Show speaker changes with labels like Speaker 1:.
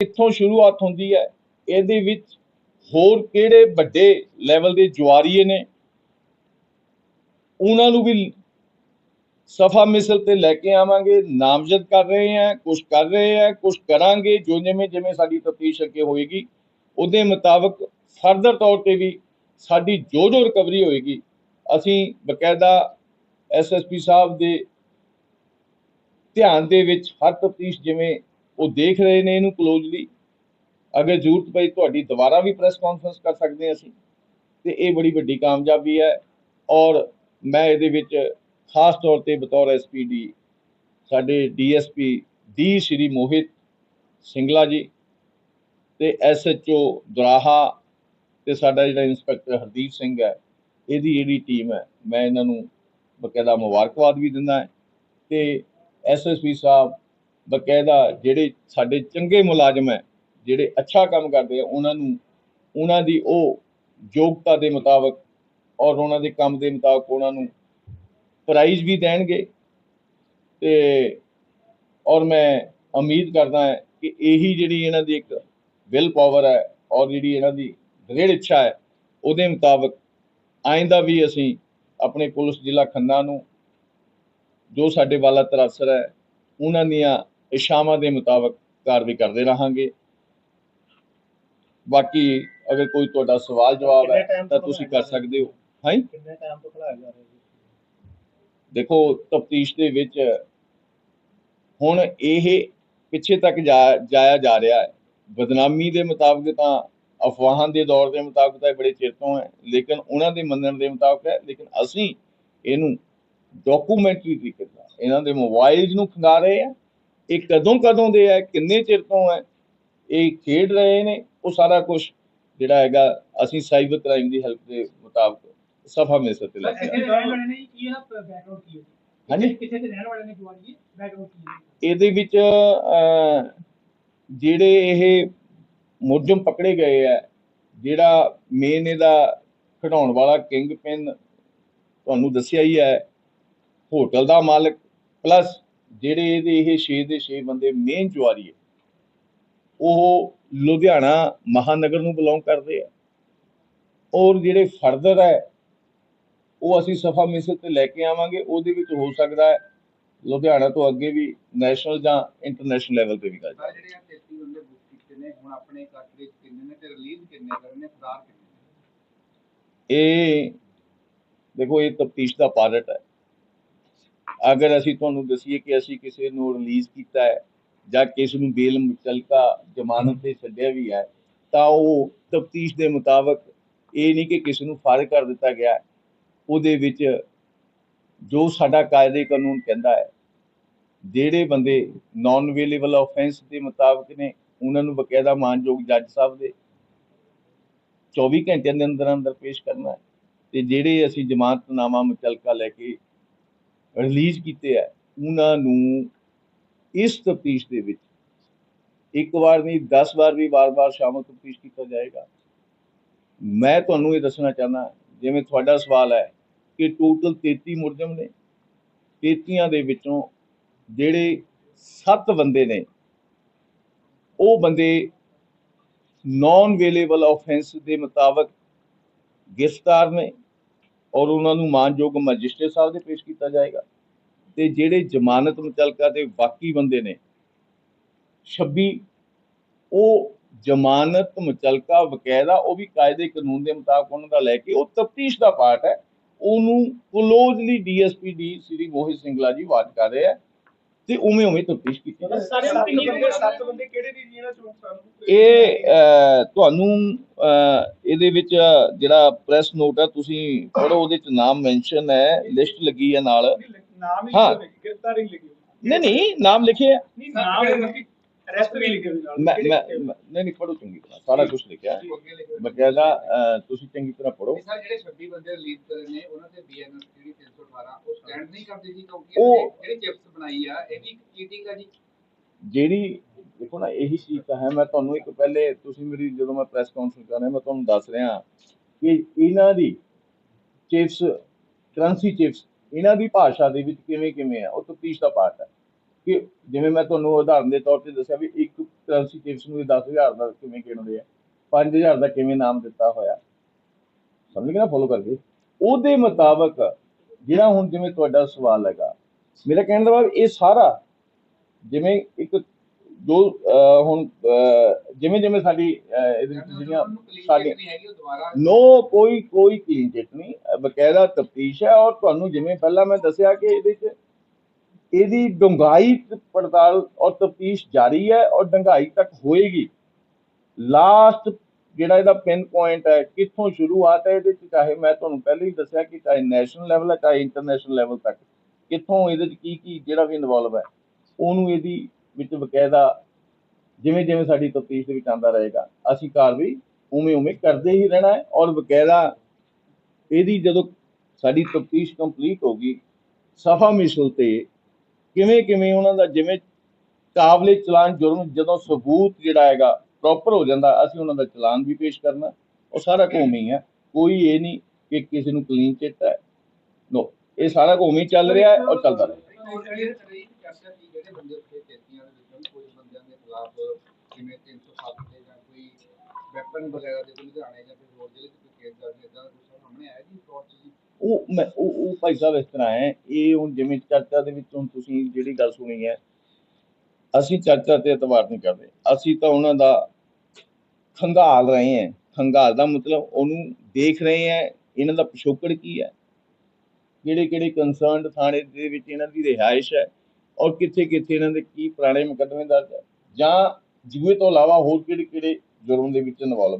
Speaker 1: ਕਿੱਥੋਂ ਸ਼ੁਰੂਆਤ ਹੁੰਦੀ ਹੈ? ਇਹਦੇ ਵਿੱਚ ਹੋਰ ਕਿਹੜੇ ਵੱਡੇ ਲੈਵਲ ਦੇ ਜੁਆਰੀਏ ਨੇ? ਉਹਨਾਂ ਨੂੰ ਵੀ ਸਫਾ ਮਿਸਲ ਤੇ ਲੈ ਕੇ ਆਵਾਂਗੇ। ਨਾਮਜ਼ਦ ਕਰ ਰਹੇ ਹਾਂ ਕੁਝ ਕਰ ਰਹੇ ਹਾਂ ਕੁਝ ਕਰਾਂਗੇ। ਜੋ ਜਿਵੇਂ ਜਿਵੇਂ ਸਾਡੀ ਤਫਤੀਸ਼ ਅੱਗੇ ਹੋਏਗੀ, ਉਹਦੇ ਮੁਤਾਬਕ ਫਰਦਰ ਤੌਰ ਤੇ ਵੀ ਸਾਡੀ ਜੋ ਜੋ ਰਿਕਵਰੀ ਹੋਏਗੀ। ਅਸੀਂ ਬਕਾਇਦਾ ਐਸਐਸਪੀ ਸਾਹਿਬ ਦੇ ਧਿਆਨ ਦੇ ਵਿੱਚ ਹਰ ਤਫਤੀਸ਼ ਜਿਵੇਂ ਉਹ ਦੇਖ ਰਹੇ ਨੇ ਇਹਨੂੰ ਕਲੋਜ਼ਲੀ ਅਗਰ ਜ਼ਰੂਰਤ ਪਈ ਤੁਹਾਡੀ, ਦੁਬਾਰਾ ਵੀ ਪ੍ਰੈਸ ਕਾਨਫਰੰਸ ਕਰ ਸਕਦੇ ਹਾਂ ਅਸੀਂ। ਤੇ ਇਹ ਬੜੀ ਵੱਡੀ ਕਾਮਯਾਬੀ ਹੈ। ਔਰ ਮੈਂ ਇਹਦੇ ਵਿੱਚ ਖਾਸ ਤੌਰ ਤੇ ਬਤੌਰ ਐਸਪੀਡੀ ਸਾਡੇ ਡੀਐਸਪੀ ਦੀ ਸ਼੍ਰੀ ਮੋਹਿਤ ਸਿੰਗਲਾ ਜੀ ਤੇ ਐਸਐਚਓ ਦੁਰਾਹਾ ਤੇ ਸਾਡਾ ਜਿਹੜਾ ਇੰਸਪੈਕਟਰ ਹਰਦੀਪ ਸਿੰਘ ਹੈ, ਇਹਦੀ ਜਿਹੜੀ ਟੀਮ ਹੈ, ਮੈਂ ਇਹਨਾਂ ਨੂੰ ਬਕਾਇਦਾ ਮੁਬਾਰਕਬਾਦ ਵੀ ਦਿੰਦਾ ਹੈ। ਤੇ ਐਸਐਸਪੀ ਸਾਹਿਬ ਬਕਾਇਦਾ ਜਿਹੜੇ ਸਾਡੇ ਚੰਗੇ ਮੁਲਾਜ਼ਮ ਹੈ, ਜਿਹੜੇ ਅੱਛਾ ਕੰਮ ਕਰਦੇ ਆ, ਉਹਨਾਂ ਨੂੰ, ਉਹਨਾਂ ਦੀ ਉਹ ਯੋਗਤਾ ਦੇ ਮੁਤਾਬਕ ਔਰ ਉਹਨਾਂ ਦੇ ਕੰਮ ਦੇ ਮੁਤਾਬਕ ਉਹਨਾਂ ਨੂੰ ਪ੍ਰਾਈਜ਼ ਵੀ ਦੇਣਗੇ। ਤੇ ਔਰ ਮੈਂ ਉਮੀਦ ਕਰਦਾ ਹਾਂ ਕਿ ਇਹੀ ਜਿਹੜੀ ਇਹਨਾਂ ਦੀ ਇੱਕ ਵਿਲ ਪਾਵਰ ਹੈ ਔਰ ਜਿਹੜੀ ਇਹਨਾਂ ਦੀ ਦ੍ਰਿੜ ਇੱਛਾ ਹੈ, ਉਹਦੇ ਮੁਤਾਬਕ ਆਇੰਦਾ ਵੀ ਅਸੀਂ ਆਪਣੇ ਪੁਲਿਸ ਜ਼ਿਲ੍ਹਾ ਖੰਨਾ ਨੂੰ ਜੋ ਸਾਡੇ ਵਾਲਾ ਤਰਾਸਰ ਹੈ, ਉਹਨਾਂ ਦੀਆਂ ਇਸ਼ਾਵਾਂ ਦੇ ਮੁਤਾਬਕ ਕਾਰਵਾਈ ਕਰਦੇ ਰਹਾਂਗੇ। ਬਾਕੀ ਅਗਰ ਕੋਈ ਤੁਹਾਡਾ ਸਵਾਲ ਜਵਾਬ ਹੈ ਤਾਂ ਤੁਸੀਂ ਕਰ ਸਕਦੇ ਹੋ। ਹਾਂ?
Speaker 2: ਕਿੰਨੇ ਟਾਈਮ ਤੋਂ ਖੜਾਇਆ ਜਾ ਰਿਹਾ ਜੀ?
Speaker 1: ਦੇਖੋ ਤਫਤੀਸ਼ ਦੇ ਵਿੱਚ ਹੁਣ ਇਹ ਪਿੱਛੇ ਤੱਕ ਜਾਇਆ ਜਾ ਰਿਹਾ ਹੈ। ਬਦਨਾਮੀ ਦੇ ਮੁਤਾਬਕ ਤਾਂ ਅਫਵਾਹਾਂ ਦੇ ਦੌਰ ਦੇ ਮੁਤਾਬਕ ਤਾਂ ਬੜੇ ਚਿਰ ਤੋਂ ਹੈ ਲੇਕਿਨ ਉਹਨਾਂ ਦੇ ਮੰਨਣ ਦੇ ਮੁਤਾਬਕ ਹੈ ਲੇਕਿਨ ਅਸੀਂ ਇਹਨੂੰ ਡਾਕੂਮੈਂਟਰੀ ਤਰੀਕੇ ਨਾਲ ਇਹਨਾਂ ਦੇ ਮੋਬਾਈਲਸ ਨੂੰ ਖੰਗਾ ਰਹੇ ਆ ਇਹ ਕਦੋਂ ਕਦੋਂ ਦੇ ਹੈ ਕਿੰਨੇ ਚਿਰ ਤੋਂ ਹੈ ਇਹ ਖੇਡ ਰਹੇ ਨੇ ਉਹ ਸਾਰਾ ਕੁਝ ਜਿਹੜਾ ਹੈਗਾ ਅਸੀਂ ਸਾਈਬਰ ਕ੍ਰਾਈਮ ਦੀ ਹੈਲਪ ਦੇ ਮੁਤਾਬਕ ਸਫਾ ਮਿਲ ਸਕਦੇ ਲੈ ਕੇ
Speaker 3: ਕਿੱਥੇ ਦੇ ਰਹਿਣ ਵਾਲੇ ਨੇ ਜੀ? ਕੀ ਇਹਦਾ ਬੈਕਗ੍ਰਾਉਂਡ ਕੀ ਹੈ
Speaker 1: ਹਾਂਜੀ ਇਹਦੇ ਵਿੱਚ ਜਿਹੜੇ ਇਹ ਮੁਲਜ਼ਮ ਪਕੜੇ ਗਏ ਆ ਜਿਹੜਾ ਮੇਨ ਇਹਦਾ ਖਿਡਾਉਣ ਵਾਲਾ ਕਿੰਗ ਪਿਨ ਤੁਹਾਨੂੰ ਦੱਸਿਆ ਹੀ ਹੈ ਹੋਟਲ ਦਾ ਮਾਲਕ ਪਲੱਸ ਜਿਹੜੇ ਇਹਦੇ ਇਹ 6 ਦੇ 6 ਬੰਦੇ ਮੇਨ ਜੁਆਰੀ ਹੈ ਉਹ ਲੁਧਿਆਣਾ ਮਹਾਨਗਰ ਨੂੰ ਬਿਲੋਂਗ ਕਰਦੇ ਆ ਔਰ ਜਿਹੜੇ ਫਰਦਰ ਹੈ ਉਹ ਅਸੀਂ ਸਫਾ ਮਿਸਲ ਤੇ ਲੈ ਕੇ ਆਵਾਂਗੇ ਉਹਦੇ ਵਿੱਚ ਹੋ ਸਕਦਾ ਹੈ ਲੁਧਿਆਣਾ ਤੋਂ ਅੱਗੇ ਵੀ ਨੈਸ਼ਨਲ ਜਾਂ ਇੰਟਰਨੈਸ਼ਨਲ ਲੈਵਲ ਤੇ ਵੀ ਗੱਲ
Speaker 4: ਜਿਹੜੇ ਆ 33 ਬੰਦੇ ਬੁੱਕ ਕੀਤੇ ਨੇ ਹੁਣ ਆਪਣੇ ਚ ਕਿੰਨੇ ਨੇ ਤੇ ਰਿਲੀਜ਼ ਕਿੰਨੇ ਕਰਨੇ ਫਰਾਰ ਕਿੰਨੇ?
Speaker 1: ਇਹ ਦੇਖੋ ਇਹ ਤਫਤੀਸ਼ ਦਾ ਪਾਰਟ ਹੈ ਅਗਰ ਅਸੀਂ ਤੁਹਾਨੂੰ ਦਸੀਏ ਕਿ ਅਸੀਂ ਕਿਸੇ ਨੂੰ ਰਿਲੀਜ਼ ਕੀਤਾ ਹੈ ਜਾਂ ਕਿਸ ਨੂੰ ਬੇਲ ਮੁਚਲਕਾ ਜ਼ਮਾਨਤ ਤੇ ਛੱਡਿਆ ਵੀ ਹੈ, ਤਾਂ ਉਹ ਤਫਤੀਸ਼ ਦੇ ਮੁਤਾਬਕ ਇਹ ਨਹੀਂ ਕਿ ਕਿਸੇ ਨੂੰ ਫਾਰਿਗ ਕਰ ਦਿੱਤਾ ਗਿਆ ਉਹਦੇ ਵਿੱਚ ਜੋ ਸਾਡਾ ਕਾਇਦੇ ਕਾਨੂੰਨ ਕਹਿੰਦਾ ਹੈ, ਜਿਹੜੇ ਬੰਦੇ ਨਾਨ ਅਵੇਲੇਬਲ ਆਫੈਂਸ ਦੇ ਮੁਤਾਬਕ ਨੇ, ਉਹਨਾਂ ਨੂੰ ਬਕਾਇਦਾ ਮਾਨਯੋਗ ਜੱਜ ਸਾਹਿਬ ਦੇ 24 ਘੰਟਿਆਂ ਦੇ ਅੰਦਰ ਅੰਦਰ ਪੇਸ਼ ਕਰਨਾ ਹੈ ਤੇ ਜਿਹੜੇ ਅਸੀਂ ਜ਼ਮਾਨਤਨਾਮਾ ਮੁਚਲਕਾ ਲੈ ਕੇ ਰਿਲੀਜ਼ ਕੀਤੇ ਆ, ਉਹਨਾਂ ਨੂੰ ਇਸ ਤਫਤੀਸ਼ ਦੇ ਵਿੱਚ ਇੱਕ ਵਾਰ ਨਹੀਂ 10 ਵਾਰ ਵੀ ਵਾਰ-ਵਾਰ ਸ਼ਾਮਲ ਤਫਤੀਸ਼ ਕੀਤਾ ਜਾਏਗਾ। ਮੈਂ ਤੁਹਾਨੂੰ ਇਹ ਦੱਸਣਾ ਚਾਹੁੰਦਾ, ਜਿਵੇਂ ਤੁਹਾਡਾ ਸਵਾਲ ਹੈ ਕਿ ਟੋਟਲ 33 ਮੁਲਜ਼ਮ ਨੇ 33 ਦੇ ਵਿੱਚੋਂ ਜਿਹੜੇ 7 ਬੰਦੇ ਨੇ, ਉਹ ਬੰਦੇ ਨਾਨ ਅਵੇਲੇਬਲ ਆਫੈਂਸ ਦੇ ਮੁਤਾਬਕ ਗ੍ਰਿਫਤਾਰ ਨੇ ਔਰ ਉਹਨਾਂ ਨੂੰ ਮਾਨਯੋਗ ਮੈਜਿਸਟਰੇਟ ਸਾਹਿਬ ਦੇ ਪੇਸ਼ ਕੀਤਾ ਜਾਏਗਾ। ਤੇ ਜਿਹੜੇ ਜ਼ਮਾਨਤ ਮੁਤਲਕਾ ਦੇ ਬਾਕੀ ਬੰਦੇ ਨੇ 26 ਉਹ ਜ਼ਮਾਨਤ ਮੁਤਲਕਾ ਬਕਾਇਦਾ ਉਹ ਵੀ ਕਾਇਦੇ ਕਾਨੂੰਨ ਦੇ ਮੁਤਾਬਕ ਉਹਨਾਂ ਦਾ ਲੈ ਕੇ ਉਹ ਤਫਤੀਸ਼ ਦਾ ਪਾਰਟ ਹੈ। ਉਹਨੂੰ closely DSP D Shri Mohit Singla ji watch ਕਰ ਰਹੇ ਆ ਤੇ ਉਵੇਂ ਉਵੇਂ ਤਫਤੀਸ਼ ਕੀਤੀ।
Speaker 2: ਸਾਰੇ ਸੱਤ ਬੰਦੇ ਕਿਹੜੇ ਦੀ ਜੀ ਇਹਨਾਂ ਚੋਂ ਸਾਨੂੰ
Speaker 1: ਇਹ ਤੁਹਾਨੂੰ ਇਹਦੇ ਵਿੱਚ ਜਿਹੜਾ ਪ੍ਰੈਸ ਨੋਟ ਹੈ ਤੁਸੀਂ ਪੜੋ ਉਹਦੇ ਚ ਨਾਮ ਮੈਂਸ਼ਨ ਹੈ ਲਿਸਟ ਲੱਗੀ ਹੈ ਨਾਲ।
Speaker 2: ਨਾਮ ਹੀ
Speaker 1: ਹਾਂ।
Speaker 2: ਗ੍ਰਿਫਤਾਰੀ ਲਿਖੀ
Speaker 1: ਨਹੀਂ ਨਹੀਂ ਨਾਮ ਲਿਖਿਆ। ਹੈ।
Speaker 2: ਨਹੀਂ ਨਾਮ ਅਰੈਸਟ ਵੀ ਲਿਖੇ ਹੋਏ ਨਾਲ।
Speaker 1: ਮੈਂ ਮੈਂ? ਮੈਂ- ਨਹੀਂ ਨਹੀਂ ਪੜੋ ਚੰਗੀ ਤਰ੍ਹਾਂ ਸਾਰਾ ਕੁਝ ਲਿਖਿਆ। ਹੈ ਬਕਾਇਦਾ ਅਹ, ਤੁਸੀਂ ਚੰਗੀ ਤਰ੍ਹਾਂ ਪੜੋ
Speaker 4: ਇਹ ਸਰ ਜਿਹੜੇ 26 ਬੰਦੇ ਰਿਲੀਜ਼ ਕਰੇ ਨੇ ਉਹਨਾਂ ਤੇ ਬੀਐਨਐਸ ਜਿਹੜੀ 318 ਉਹ ਸਟੈਂਡ ਨਹੀਂ ਕਰਦੇ ਜੀ ਕਿਉਂਕਿ
Speaker 1: ਉਹ-
Speaker 4: ਇਹਨੇ ਜਿਹੜੀ ਚਿਪਸ ਬਣਾਈ ਆ ਇਹ ਵੀ ਚੀਟਿੰਗ ਆ ਜੀ।
Speaker 1: ਜਿਹੜੀ ਦੇਖੋ ਨਾ ਇਹੀ ਚੀਜ਼ ਤਾਂ ਹੈ। ਮੈਂ ਤੁਹਾਨੂੰ ਇੱਕ ਪਹਿਲੇ ਤੁਸੀਂ ਮੇਰੀ ਜਦੋਂ ਮੈਂ ਪ੍ਰੈਸ ਕਾਨਫਰੰਸ ਕਰ ਰਿਹਾ ਮੈਂ ਤੁਹਾਨੂੰ ਦੱਸ ਰਿਹਾ ਕਿ ਇਹਨਾਂ ਦੀ ਚਿਪਸ ਕਰੰਸੀ ਚਿਪਸ ਇਹਨਾਂ ਦੀ ਭਾਸ਼ਾ ਦੇ ਵਿੱਚ ਕਿਵੇਂ ਕਿਵੇਂ ਹੈ ਉਹ ਤਫਤੀਸ਼ ਦਾ ਪਾਰਟ ਹੈ। ਕਿ ਜਿਵੇਂ ਮੈਂ ਤੁਹਾਨੂੰ ਉਦਾਹਰਨ ਦੇ ਤੌਰ ਤੇ ਦੱਸਿਆ ਵੀ ਇੱਕ ਕਰੰਸੀ ਚਿਪਸ ਨੂੰ 10000 ਦਾ ਕਿਵੇਂ ਗਿਣਦੇ ਆ 5000 ਦਾ ਕਿਵੇਂ ਨਾਮ ਦਿੱਤਾ ਹੋਇਆ। ਸਮਝ ਗਏ ਨਾ ਫੋਲੋ ਕਰਕੇ ਉਹਦੇ ਮੁਤਾਬਕ ਜਿਹੜਾ ਹੁਣ ਜਿਵੇਂ ਤੁਹਾਡਾ ਸਵਾਲ ਹੈਗਾ, ਮੇਰਾ ਕਹਿਣ ਦਾ ਭਾਵ ਇਹ ਸਾਰਾ ਜਿਵੇਂ ਇੱਕ ਜੋ ਹੁਣ ਜਿਵੇਂ ਜਿਵੇਂ ਸਾਡੀ ਇਹਦੇ ਵਿੱਚ ਜਿਹੜੀਆਂ
Speaker 4: ਸਾਡੀ
Speaker 1: ਨੋ ਕੋਈ ਕੋਈ ਕਲੀਨ ਚਿੱਟ ਨਹੀਂ ਬਕਾਇਦਾ ਤਫਤੀਸ਼ ਹੈ ਔਰ ਤੁਹਾਨੂੰ ਜਿਵੇਂ ਪਹਿਲਾਂ ਮੈਂ ਦੱਸਿਆ ਕਿ ਇਹਦੇ ਚ ਇਹਦੀ ਡੂੰਘਾਈ ਤੇ ਪੜਤਾਲ ਔਰ ਤਫਤੀਸ਼ ਜਾਰੀ ਹੈ ਔਰ ਡੂੰਘਾਈ ਤੱਕ ਹੋਏਗੀ। ਲਾਸਟ ਜਿਹੜਾ ਇਹਦਾ ਪਿਨ ਪੁਆਇੰਟ ਹੈ ਕਿੱਥੋਂ ਸ਼ੁਰੂਆਤ ਹੈ ਇਹਦੇ ਚ ਚਾਹੇ ਮੈਂ ਤੁਹਾਨੂੰ ਪਹਿਲਾਂ ਹੀ ਦੱਸਿਆ ਕਿ ਚਾਹੇ ਨੈਸ਼ਨਲ ਲੈਵਲ ਹੈ ਚਾਹੇ ਇੰਟਰਨੈਸ਼ਨਲ ਲੈਵਲ ਤੱਕ ਕਿੱਥੋਂ ਇਹਦੇ ਚ ਕੀ ਕੀ ਜਿਹੜਾ ਵੀ ਇਨਵੋਲਵ ਹੈ ਉਹਨੂੰ ਇਹਦੀ ਵਿੱਚ ਬਕਾਇਦਾ ਜਿਵੇਂ ਜਿਵੇਂ ਸਾਡੀ ਤਫਤੀਸ਼ ਦੇ ਵਿੱਚ ਆਂਦਾ ਰਹੇਗਾ, ਅਸੀਂ ਕਾਰਵਾਈ ਉਵੇਂ ਉਵੇਂ ਕਰਦੇ ਹੀ ਰਹਿਣਾ ਹੈ ਔਰ ਬਕਾਇਦਾ ਇਹਦੀ ਜਦੋਂ ਸਾਡੀ ਤਫਤੀਸ਼ ਕੰਪਲੀਟ ਹੋ ਗਈ, ਸਫਾ ਮਿਸਲ ਤੇ ਕਿਵੇਂ ਕਿਵੇਂ ਉਹਨਾਂ ਦਾ ਜਿਵੇਂ ਕਾਬਲੇ ਚਲਾਨ ਜੁਰਮ ਜਦੋਂ ਸਬੂਤ ਜਿਹੜਾ ਹੈਗਾ ਪ੍ਰੋਪਰ ਹੋ ਜਾਂਦਾ, ਅਸੀਂ ਉਹਨਾਂ ਦਾ ਚਲਾਨ ਵੀ ਪੇਸ਼ ਕਰਨਾ, ਉਹ ਸਾਰਾ ਘੁੰਮ ਹੈ ਕੋਈ ਇਹ ਨਹੀਂ ਕਿ ਕਿਸੇ ਨੂੰ ਕਲੀਨ ਚਿੱਟ ਹੈ, ਨੋ, ਇਹ ਸਾਰਾ ਘੁੰਮ ਹੀ ਚੱਲ ਰਿਹਾ ਹੈ ਔਰ ਚੱਲਦਾ ਰਹੇ
Speaker 4: ਇਹ ਰਹੀ ਚਰਚਾ ਕੀ ਜਿਹੜੇ ਬੰਦੇ ਉੱਥੇ ਤੇਤੀਆਂ ਦੇ ਵਿੱਚੋਂ ਕੁਝ ਬੰਦਿਆਂ ਦੇ ਖਿਲਾਫ ਜਿਵੇਂ 307 ਤੇ ਜਾਂ ਕੋਈ ਵੈਪਨ ਵਗੈਰਾ ਦੇ ਕੋਈ ਲੁਧਿਆਣੇ ਜਾਂ ਕੋਈ ਹੋਰ ਜ਼ਿਲ੍ਹੇ 'ਚ ਕੋਈ ਕੇਸ ਦਰਜ ਇਦਾਂ ਦਾ ਕੁਛ ਸਾਹਮਣੇ ਆਇਆ ਜੀ ਕੋਰਟ 'ਚ ਜੀ?
Speaker 1: ਉਹ ਮੈਂ, ਉਹ ਉਹ ਭਾਈ ਸਾਹਿਬ ਇਸ ਤਰ੍ਹਾਂ ਹੈ, ਇਹ ਹੁਣ ਜਿਵੇਂ ਚਰਚਾ ਦੇ ਵਿੱਚ ਹੁਣ ਤੁਸੀਂ ਜਿਹੜੀ ਗੱਲ ਸੁਣੀ ਹੈ, ਅਸੀਂ ਚਰਚਾ ਤੇ ਇਤਬਾਰ ਨਹੀਂ ਕਰਦੇ। ਅਸੀਂ ਤਾਂ ਉਹਨਾਂ ਦਾ ਖੰਗਾਲ ਰਹੇ ਹਾਂ। ਖੰਗਾਲ ਦਾ ਮਤਲਬ ਉਹਨੂੰ ਦੇਖ ਰਹੇ ਹਾਂ, ਇਹਨਾਂ ਦਾ ਪਿਛੋਕੜ ਕੀ ਹੈ? ਕਿਹੜੇ ਕਿਹੜੇ ਕੰਸਰਨਡ ਥਾਣੇ ਦੇ ਵਿੱਚ ਇਹਨਾਂ ਦੀ ਰਿਹਾਇਸ਼ ਹੈ? ਔਰ ਕਿੱਥੇ ਕਿੱਥੇ ਇਹਨਾਂ ਦੇ ਕੀ ਪੁਰਾਣੇ ਮੁਕੱਦਮੇ ਦਰਜ ਹੈ? ਜਾਂ ਜੂਏ ਤੋਂ ਇਲਾਵਾ ਹੋਰ ਕਿਹੜੇ ਕਿਹੜੇ ਜੁਰਮ ਦੇ ਵਿੱਚ ਇਨਵੋਲਵ